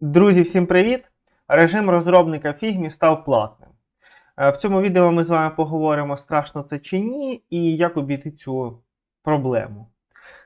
Друзі, всім привіт! Режим розробника Figma став платним. Е, В цьому відео ми з вами поговоримо, страшно це чи ні, і як обійти цю проблему.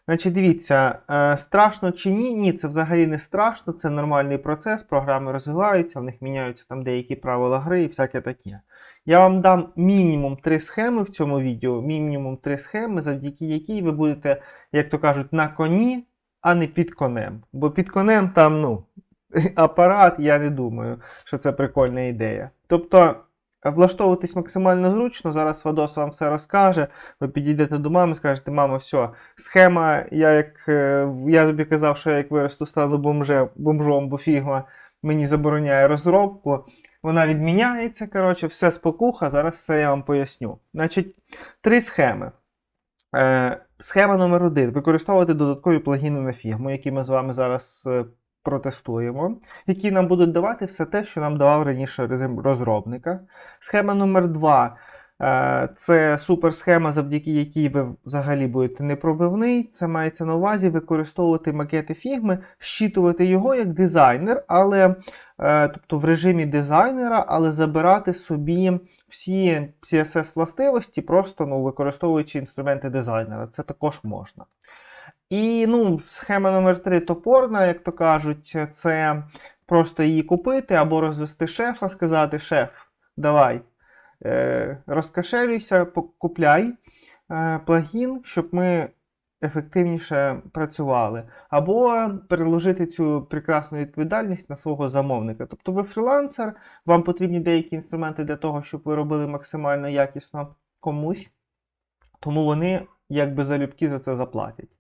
Значить, дивіться, е, страшно чи ні? Ні, це взагалі не страшно, це нормальний процес, програми розвиваються, в них міняються там деякі правила гри і всяке таке. Я вам дам мінімум три схеми в цьому відео, мінімум три схеми, завдяки якій ви будете, як то кажуть, на коні, а не під конем. Бо під конем там, ну, апарат, я не думаю, що це прикольна ідея. Тобто, влаштовуватись максимально зручно, зараз Вадос вам все розкаже. Ви підійдете до мами, скажете, мама, все, схема, я як е, я тобі казав, що я як виросту стану бомже, бомжом, бо фігма мені забороняє розробку. Вона відміняється, коротше, все спокуха, зараз все я вам поясню. Значить, три схеми. Е, схема номер один. Використовувати додаткові плагіни на фігму, які ми з вами зараз е, протестуємо, які нам будуть давати все те, що нам давав раніше розробника. Схема номер 2 це суперсхема, завдяки якій ви взагалі будете непробивний. Це мається на увазі використовувати макети фігми, щитувати його як дизайнер, але е, тобто в режимі дизайнера, але забирати собі всі CSS властивості, просто ну, використовуючи інструменти дизайнера. Це також можна. І ну, схема номер 3 топорна, як то кажуть, це просто її купити або розвести шефа, сказати: шеф, давай, е, розкошелюйся, купляй е, плагін, щоб ми ефективніше працювали. Або переложити цю прекрасну відповідальність на свого замовника. Тобто ви фрілансер, вам потрібні деякі інструменти для того, щоб ви робили максимально якісно комусь, тому вони якби залюбки за це заплатять.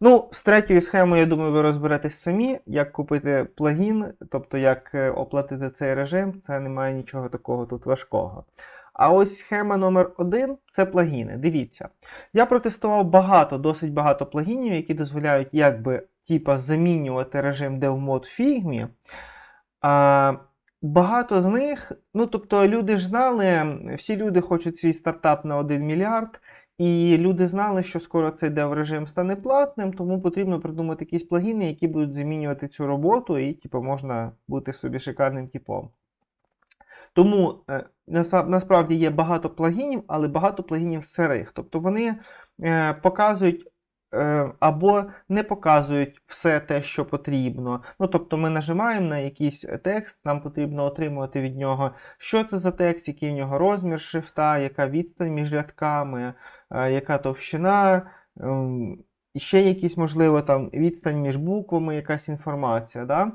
Ну, з третьою схемою, я думаю, ви розберетесь самі, як купити плагін, тобто як е, оплатити цей режим, це немає нічого такого тут важкого. А ось схема номер один це плагіни. Дивіться, я протестував багато, досить багато плагінів, які дозволяють якби типа, замінювати режим DevMod в Figma. А, Багато з них, ну тобто, люди ж знали, всі люди хочуть свій стартап на 1 мільярд. І люди знали, що скоро цей дев-режим стане платним, тому потрібно придумати якісь плагіни, які будуть замінювати цю роботу, і типу, можна бути собі шикарним типом. Тому е, насправді є багато плагінів, але багато плагінів сирих. Тобто вони е, показують або не показують все те, що потрібно. Ну, Тобто ми нажимаємо на якийсь текст, нам потрібно отримувати від нього, що це за текст, який в нього розмір шрифта, яка відстань між рядками яка товщина, ем, ще якісь, можливо, там відстань між буквами, якась інформація. Да?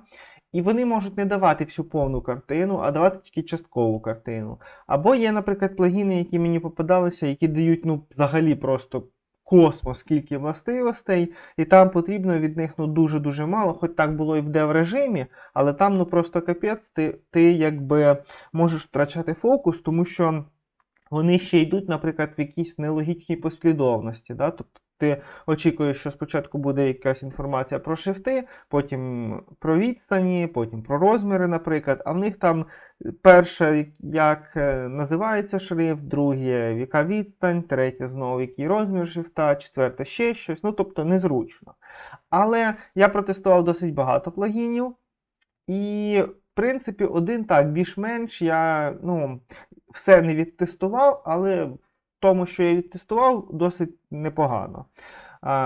І вони можуть не давати всю повну картину, а давати тільки часткову картину. Або є, наприклад, плагіни, які мені попадалися, які дають ну, взагалі просто космос, скільки властивостей, і там потрібно від них ну, дуже-дуже мало, хоч так було і в дев режимі, але там ну, просто капець, ти, ти якби можеш втрачати фокус, тому що вони ще йдуть, наприклад, в якійсь нелогічній послідовності. Да? Тобто ти очікуєш, що спочатку буде якась інформація про шрифти, потім про відстані, потім про розміри, наприклад. А в них там перше, як е, називається шрифт, друге, яка відстань, третє знову який розмір шрифта, четверте ще щось. Ну, тобто незручно. Але я протестував досить багато плагінів. І, в принципі, один так, більш-менш я ну, все не відтестував, але тому, що я відтестував, досить непогано.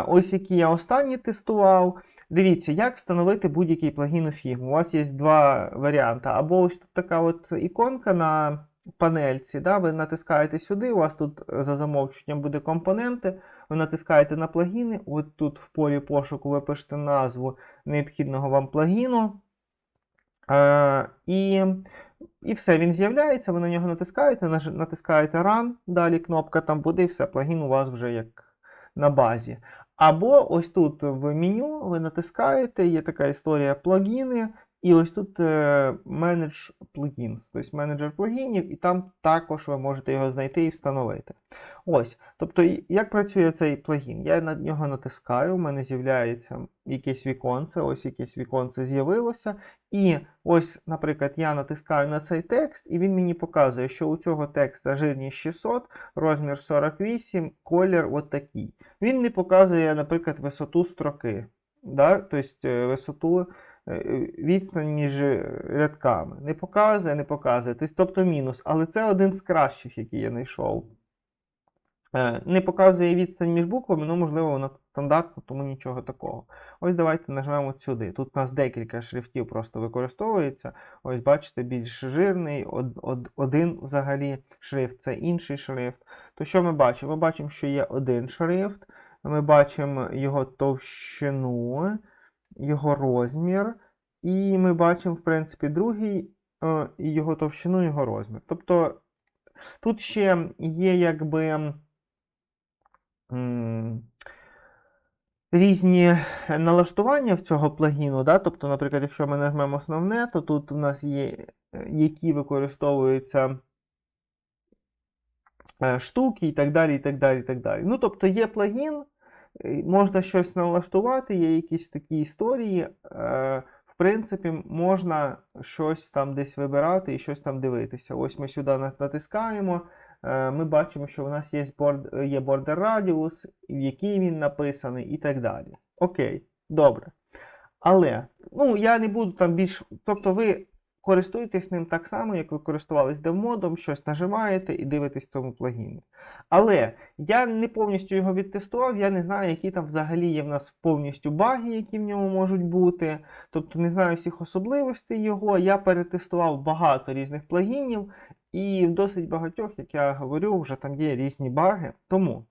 Ось які я останні тестував. Дивіться, як встановити будь-який плагін у Figma. У вас є два варіанти. Або ось тут така от іконка на панельці. Да? Ви натискаєте сюди, у вас тут за замовченням буде компоненти. Ви натискаєте на плагіни. От тут в полі пошуку ви пишете назву необхідного вам плагіну. І і все, він з'являється, ви на нього натискаєте, натискаєте Run, далі кнопка там буде, і все, плагін у вас вже як на базі. Або ось тут в меню ви натискаєте, є така історія плагіни, і ось тут Manage Plugins, тобто менеджер плагінів, і там також ви можете його знайти і встановити. Ось, Тобто, як працює цей плагін? Я на нього натискаю, у мене з'являється якесь віконце, ось якесь віконце з'явилося. І ось, наприклад, я натискаю на цей текст, і він мені показує, що у цього текста жирність 600, розмір 48, колір от такий. Він не показує, наприклад, висоту строки. Да? Тобто висоту відстань між рядками. Не показує, не показує. Тобто, тобто мінус. Але це один з кращих, який я знайшов. Е, Не показує відстань між буквами, ну, можливо, воно стандартно, тому нічого такого. Ось давайте нажмемо сюди. Тут у нас декілька шрифтів просто використовується. Ось бачите, більш жирний, од, од, один взагалі шрифт, це інший шрифт. То що ми бачимо? Ми бачимо, що є один шрифт, ми бачимо його товщину, його розмір, і ми бачимо, в принципі, другий е, і його товщину, його розмір. Тобто тут ще є якби. Різні налаштування в цього плагіну, да? тобто, наприклад, якщо ми нажмемо основне, то тут у нас є, е, які використовуються е, штуки і так далі. і так далі, і так далі. Ну, тобто є плагін, можна щось налаштувати, є якісь такі історії. е, В принципі, можна щось там десь вибирати і щось там дивитися. Ось ми сюди натискаємо. е, Ми бачимо, що у нас є борд, є border radius, в який він написаний, і так далі. Окей, добре. Але ну, я не буду там більш. Тобто ви користуєтесь ним так само, як ви користувались девмодом, щось нажимаєте і дивитесь в цьому плагіні. Але я не повністю його відтестував, я не знаю, які там взагалі є в нас повністю баги, які в ньому можуть бути. Тобто не знаю всіх особливостей його. Я перетестував багато різних плагінів, і в досить багатьох, як я говорю, вже там є різні баги. Тому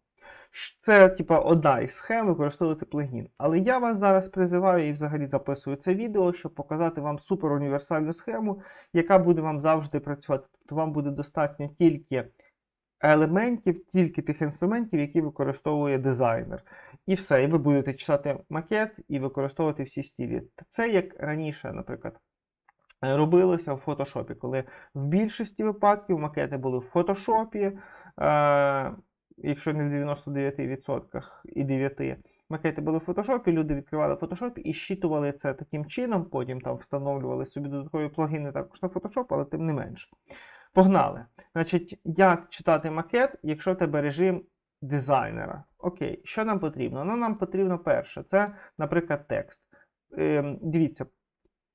це типа одна із схем використовувати плагін. Але я вас зараз призиваю і взагалі записую це відео, щоб показати вам супер універсальну схему, яка буде вам завжди працювати. Тобто вам буде достатньо тільки елементів, тільки тих інструментів, які використовує дизайнер. І все, і ви будете читати макет і використовувати всі стилі. Це як раніше, наприклад. Робилося в фотошопі, коли в більшості випадків макети були в фотошопі, якщо не в 99% і 9%, макети були в фотошопі, люди відкривали фотошоп і щитували це таким чином, потім там встановлювали собі додаткові плагіни також на фотошоп, але тим не менше. Погнали. Значить, як читати макет, якщо тебе режим дизайнера? Окей, що нам потрібно? Ну, нам потрібно перше, це, наприклад, текст. Ем, дивіться,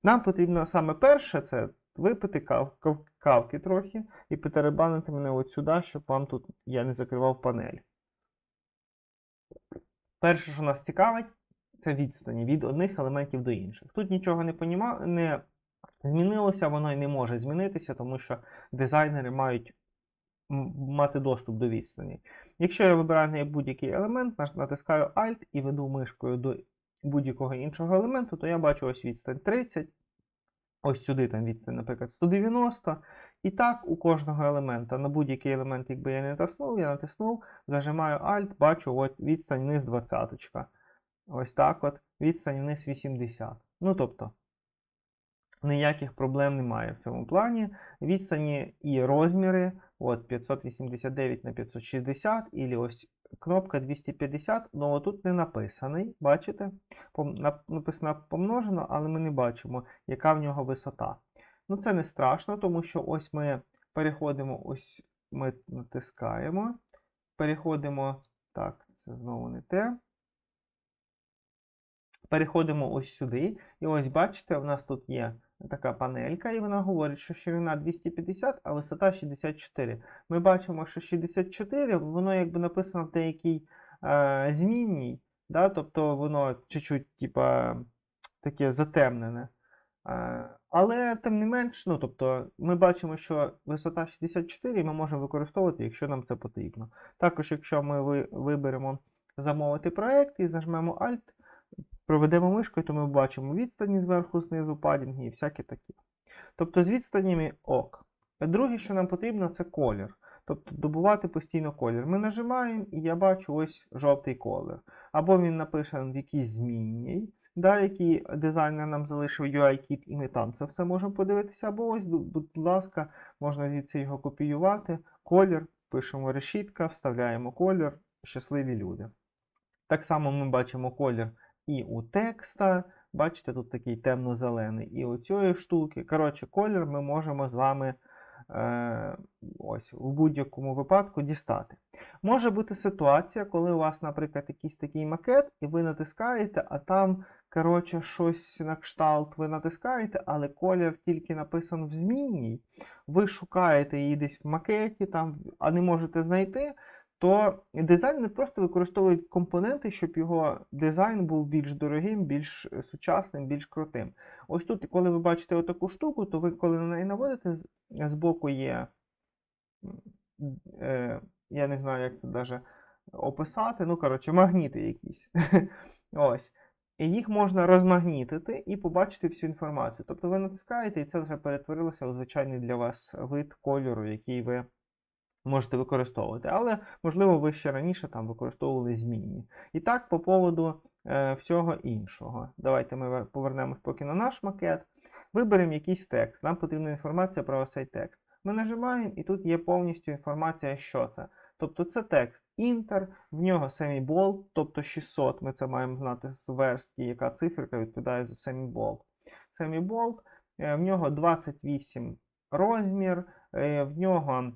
нам потрібно саме перше це випити кав, кав- кавки трохи і потеребанити мене от сюди, щоб вам тут я не закривав панель. Перше, що нас цікавить, це відстані від одних елементів до інших. Тут нічого не, поніма... не змінилося, воно і не може змінитися, тому що дизайнери мають мати доступ до відстані. Якщо я вибираю будь-який елемент, натискаю Alt і веду мишкою до будь-якого іншого елементу, то я бачу ось відстань 30. Ось сюди там відстань, наприклад, 190. І так у кожного елемента. На будь-який елемент, якби я не натиснув, я натиснув, зажимаю Alt, бачу от відстань вниз 20. Ось так от. Відстань вниз 80. Ну тобто, ніяких проблем немає в цьому плані. Відстані і розміри. От 589 на 560, і ось кнопка 250, ну тут не написаний, бачите? Написано помножено, але ми не бачимо, яка в нього висота. Ну це не страшно, тому що ось ми переходимо, ось ми натискаємо, переходимо, так, це знову не те. Переходимо ось сюди, і ось бачите, у нас тут є така панелька, і вона говорить, що ширина 250, а висота 64. Ми бачимо, що 64, воно якби написано в деякій е, змінній, да? тобто воно чуть-чуть типа, таке затемнене. Е, але тим не менш, ну, тобто, ми бачимо, що висота 64 ми можемо використовувати, якщо нам це потрібно. Також, якщо ми виберемо замовити проект і зажмемо Alt, проведемо мишкою, то ми бачимо відстані зверху, знизу, падінги і всяке таке. Тобто з відстанями ок. Друге, що нам потрібно, це колір. Тобто добувати постійно колір. Ми нажимаємо, і я бачу ось жовтий колір. Або він написаний в якійсь змінній, да, який дизайнер нам залишив UI-кіт, і ми там це все можемо подивитися. Або ось, будь ласка, можна звідси його копіювати. Колір, пишемо решітка, вставляємо колір, щасливі люди. Так само ми бачимо колір і у текста. Бачите, тут такий темно-зелений, і у цієї штуки. Коротше, колір ми можемо з вами е, ось, в будь-якому випадку дістати. Може бути ситуація, коли у вас, наприклад, якийсь такий макет, і ви натискаєте, а там коротше, щось на кшталт ви натискаєте, але колір тільки написан в змінній, ви шукаєте її десь в макеті, там, а не можете знайти, то дизайнер просто використовує компоненти, щоб його дизайн був більш дорогим, більш е, сучасним, більш крутим. Ось тут, коли ви бачите отаку штуку, то ви коли на неї наводите, збоку є. Е, я не знаю, як це даже описати. Ну, коротше, магніти якісь. Ось. І їх можна розмагнітити і побачити всю інформацію. Тобто ви натискаєте, і це вже перетворилося у звичайний для вас вид кольору, який ви можете використовувати. Але, можливо, ви ще раніше там використовували змінні. І так, по поводу е, всього іншого. Давайте ми повернемось поки на наш макет. Виберемо якийсь текст. Нам потрібна інформація про цей текст. Ми нажимаємо, і тут є повністю інформація, що це. Тобто це текст інтер, в нього семібол, тобто 600, ми це маємо знати з верстки, яка циферка відповідає за семібол. Семібол, е, в нього 28 розмір, е, в нього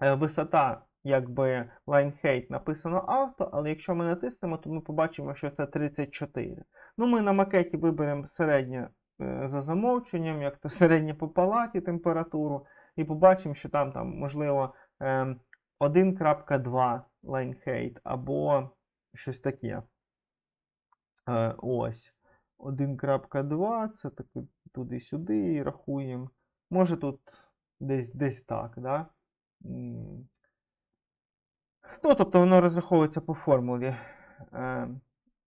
висота, якби line height написано авто, але якщо ми натиснемо, то ми побачимо, що це 34. Ну, ми на макеті виберемо середнє е, за замовченням, як то середнє по палаті температуру, і побачимо, що там, там можливо, ем, 1.2 line height або щось таке. Е, ось. 1.2, це так туди-сюди і рахуємо. Може тут десь, десь так, да? Ну, тобто воно розраховується по формулі. Е,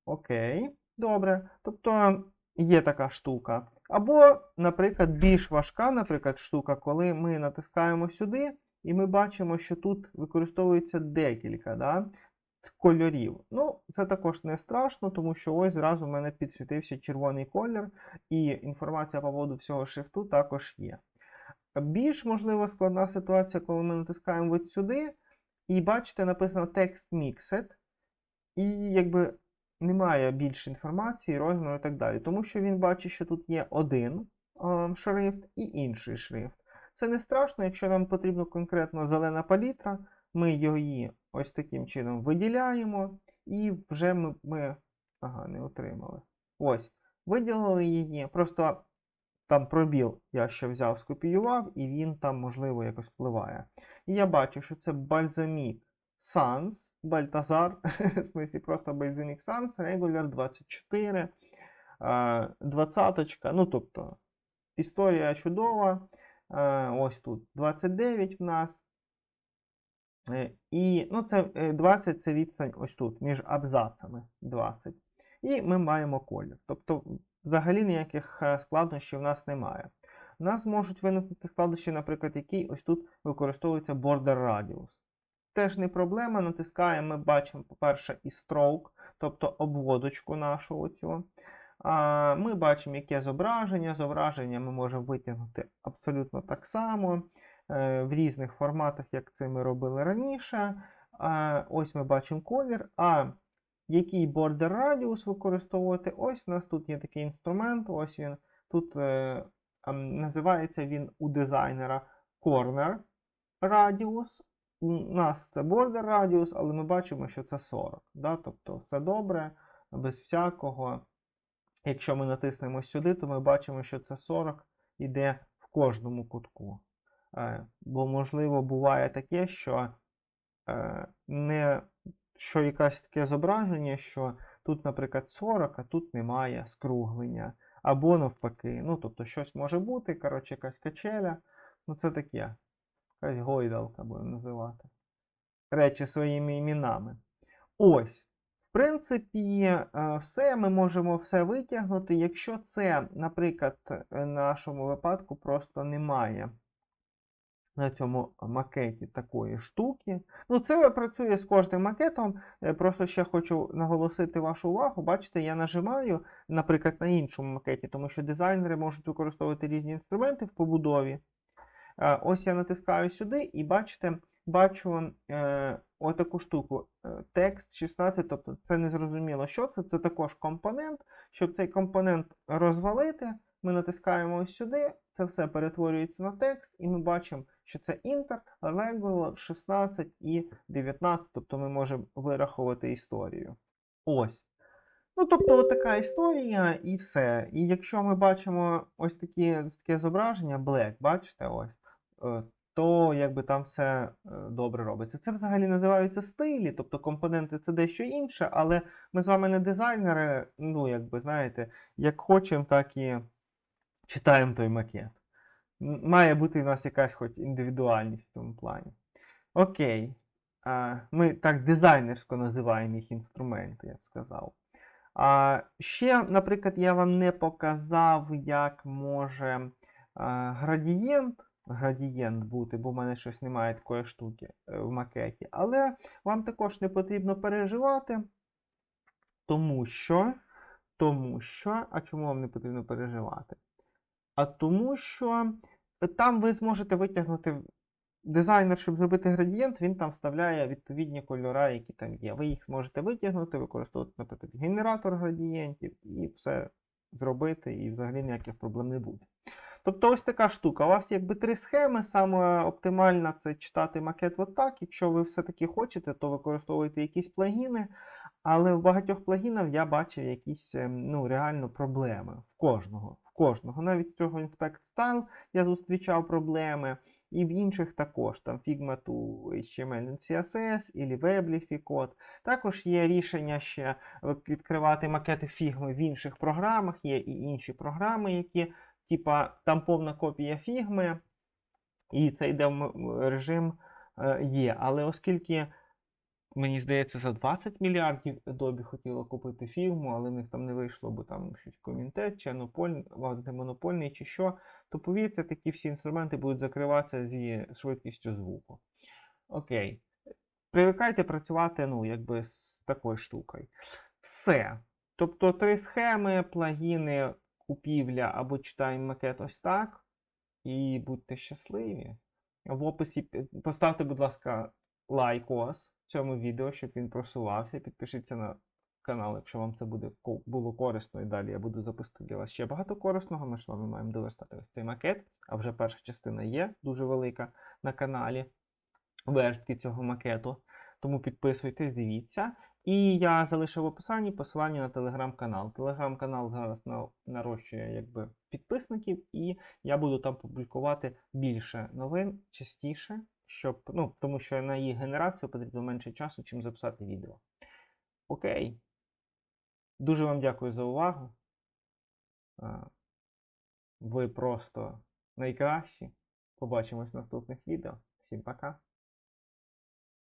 окей, добре. Тобто є така штука. Або, наприклад, більш важка, наприклад, штука, коли ми натискаємо сюди, і ми бачимо, що тут використовується декілька да, кольорів. Ну, це також не страшно, тому що ось зразу в мене підсвітився червоний колір, і інформація по поводу всього шрифту також є. Більш можливо складна ситуація, коли ми натискаємо от сюди, і бачите, написано Text Mixed, і якби немає більше інформації, розміру і так далі. Тому що він бачить, що тут є один шрифт і інший шрифт. Це не страшно, якщо нам потрібна конкретно зелена палітра, ми її ось таким чином виділяємо, і вже ми, ми ага, не отримали. Ось, виділили її. Просто там пробіл я ще взяв, скопіював, і він там, можливо, якось впливає. І я бачу, що це бальзамік Sans, Бальтазар, в смислі просто бальзамік Sans, Regular 24, е, 20. Ну, тобто, історія чудова. Е, Ось тут 29 в нас. Е, І ну, це е, 20 це відстань ось тут, між абзацами 20. І ми маємо колір. Тобто, взагалі ніяких е, складнощів в нас немає. У нас можуть виникнути складнощі, наприклад, який ось тут використовується border radius. Теж не проблема. Натискаємо, ми бачимо, по-перше, і stroke, тобто обводочку нашу оцю. Ми бачимо, яке зображення. Зображення ми можемо витягнути абсолютно так само е, в різних форматах, як це ми робили раніше. Ось ми бачимо колір. А який border radius використовувати? Ось у нас тут є такий інструмент. Ось він. Тут е, називається він у дизайнера Corner Radius. У нас це border radius, але ми бачимо, що це 40. Да? Тобто все добре, без всякого. Якщо ми натиснемо сюди, то ми бачимо, що це 40 іде в кожному кутку. Е, Бо, можливо, буває таке, що е, не що якесь таке зображення, що тут, наприклад, 40, а тут немає скруглення. Або навпаки. Ну, тобто, щось може бути, коротше, якась качеля. Ну, це таке. Якась гойдалка будемо називати. Речі своїми іменами. Ось. В принципі, е, все ми можемо все витягнути. Якщо це, наприклад, в нашому випадку просто немає на цьому макеті такої штуки. Ну, це працює з кожним макетом. Е, Просто ще хочу наголосити вашу увагу. Бачите, я нажимаю, наприклад, на іншому макеті, тому що дизайнери можуть використовувати різні інструменти в побудові. Е, Ось я натискаю сюди і бачите, бачу е, отаку штуку. е, Текст 16, тобто це не зрозуміло, що це. Це також компонент. Щоб цей компонент розвалити, ми натискаємо ось сюди, це все перетворюється на текст, і ми бачимо, що це Inter, Regular, 16 і 19, тобто ми можемо вирахувати історію. Ось. Ну, тобто, от така історія і все. І якщо ми бачимо ось такі, таке зображення, Black, бачите, ось, е, то якби там все е, добре робиться. Це взагалі називаються стилі, тобто компоненти це дещо інше, але ми з вами не дизайнери, ну, якби, знаєте, як хочемо, так і читаємо той макет. Має бути у нас якась хоч індивідуальність в цьому плані. Окей. Ми так дизайнерсько називаємо їх інструменти, я б сказав. А, ще, наприклад, я вам не показав, як може градієнт, градієнт бути, бо в мене щось немає такої штуки е, в макеті. Але вам також не потрібно переживати, тому що, тому що, а чому вам не потрібно переживати? А тому що там ви зможете витягнути дизайнер, щоб зробити градієнт, він там вставляє відповідні кольори, які там є. Ви їх зможете витягнути, використовувати, наприклад, генератор градієнтів і все зробити, і взагалі ніяких проблем не буде. Тобто ось така штука. У вас якби три схеми. Саме оптимальна це читати макет отак. Якщо ви все-таки хочете, то використовуйте якісь плагіни. Але в багатьох плагінах я бачив якісь ем, ну, реально проблеми. В кожного. Кожного. Навіть цього Style я зустрічав проблеми. І в інших також, там Figma to HTML and CSS, і Weblify код. Також є рішення ще е, відкривати макети Figma в інших програмах, є і інші програми, які, типа, там повна копія Figma, і це йде в режим е, є. Але оскільки, мені здається, за 20 мільярдів Adobe хотіло купити фірму, але в них там не вийшло, бо там щось комітет, чи монополь- антимонопольний, чи що, то повірте, такі всі інструменти будуть закриватися зі швидкістю звуку. Окей. Привикайте працювати, ну, якби з такою штукою. Все. Тобто три схеми, плагіни, купівля або читаємо макет ось так. І будьте щасливі. В описі поставте, будь ласка, лайкос цьому відео, щоб він просувався. Підпишіться на канал, якщо вам це буде було корисно, і далі я буду записувати для вас ще багато корисного. Ми ж вами маємо доверстати ось цей макет, а вже перша частина є дуже велика на каналі верстки цього макету. Тому підписуйтесь, дивіться. І я залишив в описанні посилання на телеграм-канал. Телеграм-канал зараз нарощує якби, підписників, і я буду там публікувати більше новин частіше, щоб, ну, тому що на її генерацію потрібно менше часу, чим записати відео. Окей. Дуже вам дякую за увагу. Ви просто найкращі. Побачимось в наступних відео. Всім пока.